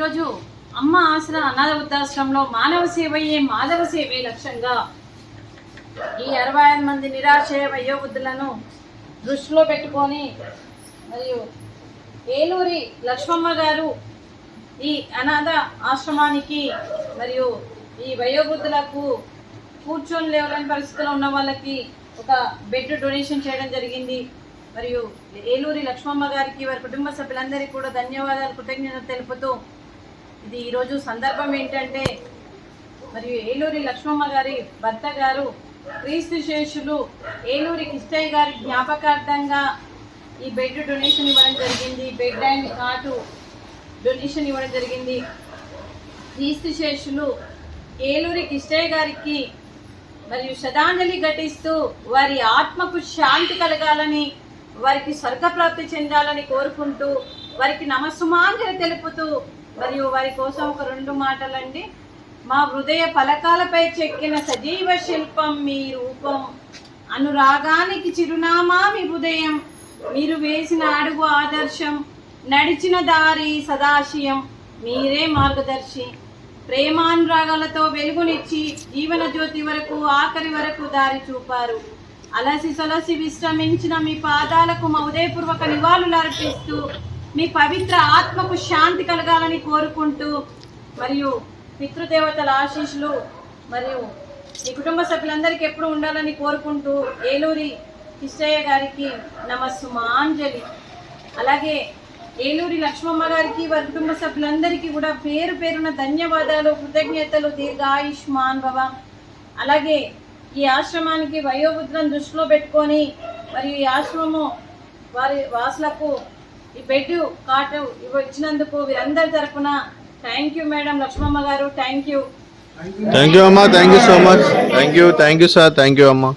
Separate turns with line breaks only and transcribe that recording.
ఈరోజు అమ్మ ఆసరా అనాథ వృద్ధాశ్రమంలో మానవ సేవయే మాధవ సేవే లక్ష్యంగా ఈ అరవై ఐదు మంది నిరాశయ వయోవృద్ధులను దృష్టిలో పెట్టుకొని మరియు ఏలూరి లక్ష్మమ్మ గారు ఈ అనాథ ఆశ్రమానికి మరియు ఈ వయోవృద్ధులకు కూర్చొని లేవలేని పరిస్థితిలో ఉన్న వాళ్ళకి ఒక బెడ్ డొనేషన్ చేయడం జరిగింది. మరియు ఏలూరి లక్ష్మమ్మ గారికి వారి కుటుంబ సభ్యులందరికీ కూడా ధన్యవాదాలు కృతజ్ఞతలు తెలుపుతూ ఇది ఈరోజు సందర్భం ఏంటంటే మరియు ఏలూరి లక్ష్మమ్మ గారి భర్త గారు క్రీస్తు శేషులు ఏలూరి కిష్టయ్య గారి జ్ఞాపకార్థంగా ఈ బెడ్ డొనేషన్ ఇవ్వడం జరిగింది. బెడ్ అండ్ కాటు డొనేషన్ ఇవ్వడం జరిగింది. క్రీస్తు శేషులు ఏలూరి కిష్టయ్య గారికి మరియు శ్రద్ధాంజలి ఘటిస్తూ వారి ఆత్మకు శాంతి కలగాలని వారికి స్వర్గప్రాప్తి చెందాలని కోరుకుంటూ వారికి నమస్సుమాంజలి తెలుపుతూ మరియు వారి కోసం ఒక రెండు మాటలండి. మా హృదయ ఫలకాలపై చెక్కిన సజీవ శిల్పం మీ రూపం. అనురాగానికి చిరునామా మీ హృదయం. మీరు వేసిన అడుగు ఆదర్శం. నడిచిన దారి సదాశయం. మీరే మార్గదర్శి. ప్రేమానురాగాలతో వెలుగునిచ్చి జీవన జ్యోతి వరకు ఆఖరి వరకు దారి చూపారు. అలసి సొలసి విశ్రమించిన మీ పాదాలకు మా ఉదయపూర్వక నివాళులు అర్పిస్తూ మీ పవిత్ర ఆత్మకు శాంతి కలగాలని కోరుకుంటూ మరియు పితృదేవతల ఆశీస్సులు మరియు మీ కుటుంబ సభ్యులందరికీ ఎప్పుడు ఉండాలని కోరుకుంటూ ఏలూరి కిష్టయ్య గారికి నమస్సుమాంజలి. అలాగే ఏలూరి లక్ష్మమ్మ గారికి వారి కుటుంబ సభ్యులందరికీ కూడా పేరు పేరున ధన్యవాదాలు కృతజ్ఞతలు దీర్ఘాయుష్మాన్ భవ. అలాగే ఈ ఆశ్రమానికి వయోవృద్ధులను దృష్టిలో పెట్టుకొని మరియు ఈ ఆశ్రమము వారి వాసులకు ఈ బెడ్ కాటు ఇవి ఇచ్చినందుకు వీరందరి తరపున thank you madam Lakshmamma garu thank you.
Thank you అమ్మా. Thank you so much thank you thank you sir thank you అమ్మా.